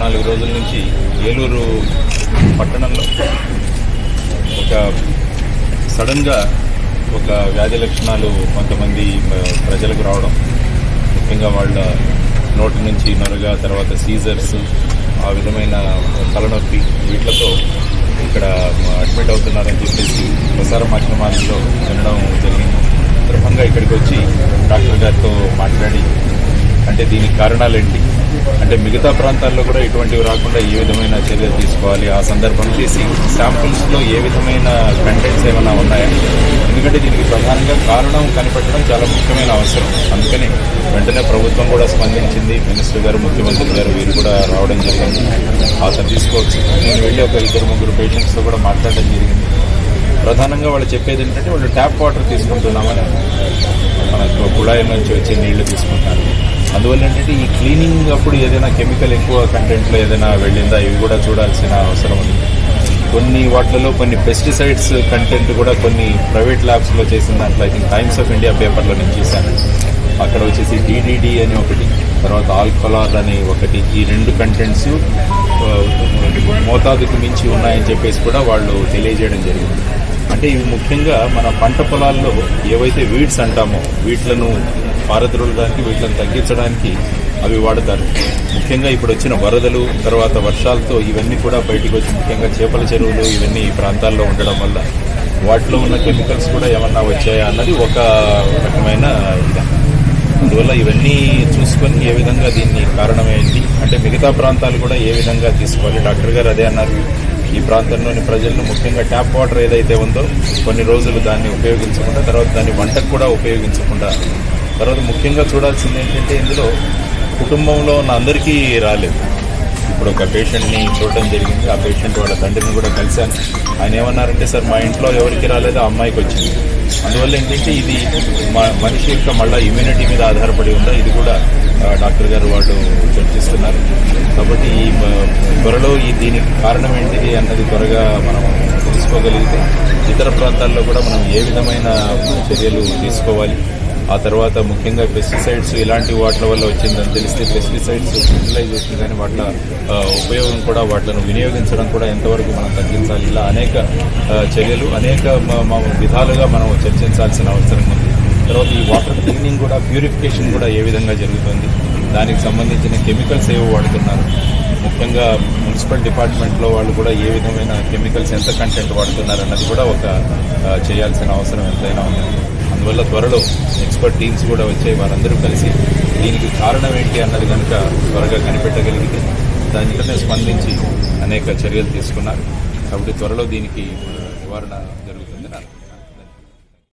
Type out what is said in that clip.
నాలుగు రోజుల నుంచి ఏలూరు పట్టణంలో ఒక సడన్గా ఒక వ్యాధి లక్షణాలు కొంతమంది ప్రజలకు రావడం ముఖ్యంగా వాళ్ళ నోటి నుంచి నొరగ తర్వాత సీజర్స్ ఆ విధమైన తలనొప్పి వీటితో ఇక్కడ అడ్మిట్ అవుతున్నారని చెప్పేసి ప్రసార మాధ్యమాలలో వినడం జరిగింది. సందర్భంగా ఇక్కడికి వచ్చి డాక్టర్ గారితో మాట్లాడి అంటే దీనికి కారణాలేంటి? అంటే మిగతా ప్రాంతాల్లో కూడా ఇటువంటివి రాకుండా ఏ విధమైన చర్యలు తీసుకోవాలి? ఆ సందర్భం చేసి శాంపుల్స్లో ఏ విధమైన కంటెంట్స్ ఏమైనా ఉన్నాయా? ఎందుకంటే దీనికి ప్రధానంగా కారణం కనిపెట్టడం చాలా ముఖ్యమైన అవసరం. అందుకని వెంటనే ప్రభుత్వం కూడా స్పందించింది. మినిస్టర్ గారు ముఖ్యమంత్రి గారు వీరు కూడా రావడం జరిగింది. అతను తీసుకోవచ్చు. నేను వెళ్ళి ఒక ఇద్దరు ముగ్గురు పేషెంట్స్తో కూడా మాట్లాడడం జరిగింది. ప్రధానంగా వాళ్ళు చెప్పేది ఏంటంటే వాళ్ళు ట్యాప్ వాటర్ తీసుకుంటున్నామని మనకు కుళాయి నుంచి వచ్చే నీళ్ళు తీసుకుంటారు అందువల్ల ఏంటంటే ఈ క్లీనింగ్ అప్పుడు ఏదైనా కెమికల్ ఎక్కువ కంటెంట్లో ఏదైనా వెళ్ళిందా? ఇవి కూడా చూడాల్సిన అవసరం ఉంది. కొన్ని వాటిలలో కొన్ని పెస్టిసైడ్స్ కంటెంట్ కూడా కొన్ని ప్రైవేట్ ల్యాబ్స్లో చేసిన దాంట్లో I think Times of India పేపర్లో నేను చూశాను. అక్కడ వచ్చేసి డిడిడి అని ఒకటి తర్వాత ఆల్కలార్ అని ఒకటి. ఈ రెండు కంటెంట్స్ మోతాదుకు మించి ఉన్నాయని చెప్పేసి కూడా వాళ్ళు తెలియజేయడం జరిగింది. అంటే ఇవి ముఖ్యంగా మన పంట పొలాల్లో ఏవైతే వీడ్స్ అంటామో వీట్లను పారద్రోలడానికి వీటిని తగ్గించడానికి అవి వాడతారు. ముఖ్యంగా ఇప్పుడు వచ్చిన వరదలు తర్వాత వర్షాలతో ఇవన్నీ కూడా బయటకు వచ్చి ముఖ్యంగా చేపల చెరువులు ఇవన్నీ ఈ ప్రాంతాల్లో ఉండడం వల్ల వాటిలో ఉన్న కెమికల్స్ కూడా ఏమన్నా వచ్చాయా అన్నది ఒక రకమైన ఇది. అందువల్ల ఇవన్నీ చూసుకొని ఏ విధంగా దీన్ని కారణమైంది? అంటే మిగతా ప్రాంతాలు కూడా ఏ విధంగా తీసుకోవాలి? డాక్టర్ గారు అదే అన్నారు. ఈ ప్రాంతంలోని ప్రజలను ముఖ్యంగా ట్యాప్ వాటర్ ఏదైతే ఉందో కొన్ని రోజులు దాన్ని ఉపయోగించకుండా తర్వాత దాన్ని వంటకు కూడా ఉపయోగించకుండా తర్వాత ముఖ్యంగా చూడాల్సింది ఏంటంటే ఇందులో కుటుంబంలో ఉన్న అందరికీ రాలేదు. ఇప్పుడు ఒక పేషెంట్ని చూడడం జరిగింది. ఆ పేషెంట్ వాళ్ళ తండ్రిని కూడా కలిశాను. ఆయన ఏమన్నారంటే సార్ మా ఇంట్లో ఎవరికి రాలేదు ఆ అమ్మాయికి వచ్చింది. అందువల్ల ఏంటంటే ఇది మా మనిషి యొక్క మళ్ళీ ఇమ్యూనిటీ మీద ఆధారపడి ఉందా? ఇది కూడా డాక్టర్ గారు వాళ్ళు చర్చిస్తున్నారు. కాబట్టి ఈ త్వరలో ఈ దీనికి కారణం ఏంటిది అన్నది త్వరగా మనం తెలుసుకోగలిగితే ఇతర ప్రాంతాల్లో కూడా మనం ఏ విధమైన చర్యలు తీసుకోవాలి? ఆ తర్వాత ముఖ్యంగా పెస్టిసైడ్స్ ఇలాంటి వాటి వల్ల వచ్చిందని తెలిస్తే పెస్టిసైడ్స్ యూటిలైజేషన్ కానీ వాటి ఉపయోగం కూడా వాటిని వినియోగించడం కూడా ఎంతవరకు మనం తగ్గించాలి. ఇలా అనేక చర్యలు అనేక విధాలుగా మనం చర్చించాల్సిన అవసరం ఉంది. తర్వాత ఈ వాటర్ క్లీనింగ్ కూడా ప్యూరిఫికేషన్ కూడా ఏ విధంగా జరుగుతుంది? దానికి సంబంధించిన కెమికల్స్ ఏవో వాడుతున్నారు. ముఖ్యంగా మున్సిపల్ డిపార్ట్మెంట్లో వాళ్ళు కూడా ఏ విధమైన కెమికల్స్ ఎంత కంటెంట్ వాడుతున్నారు అన్నది కూడా ఒక చేయాల్సిన అవసరం ఎంతైనా ఉంది. అందువల్ల త్వరలో ఎక్స్పర్ట్ టీమ్స్ కూడా వచ్చాయి వారందరూ కలిసి దీనికి కారణం ఏంటి అన్నది కనుక త్వరగా కనిపెట్టగలిగితే దానికనే స్పందించి అనేక చర్యలు తీసుకున్నారు. కాబట్టి త్వరలో దీనికి నివారణ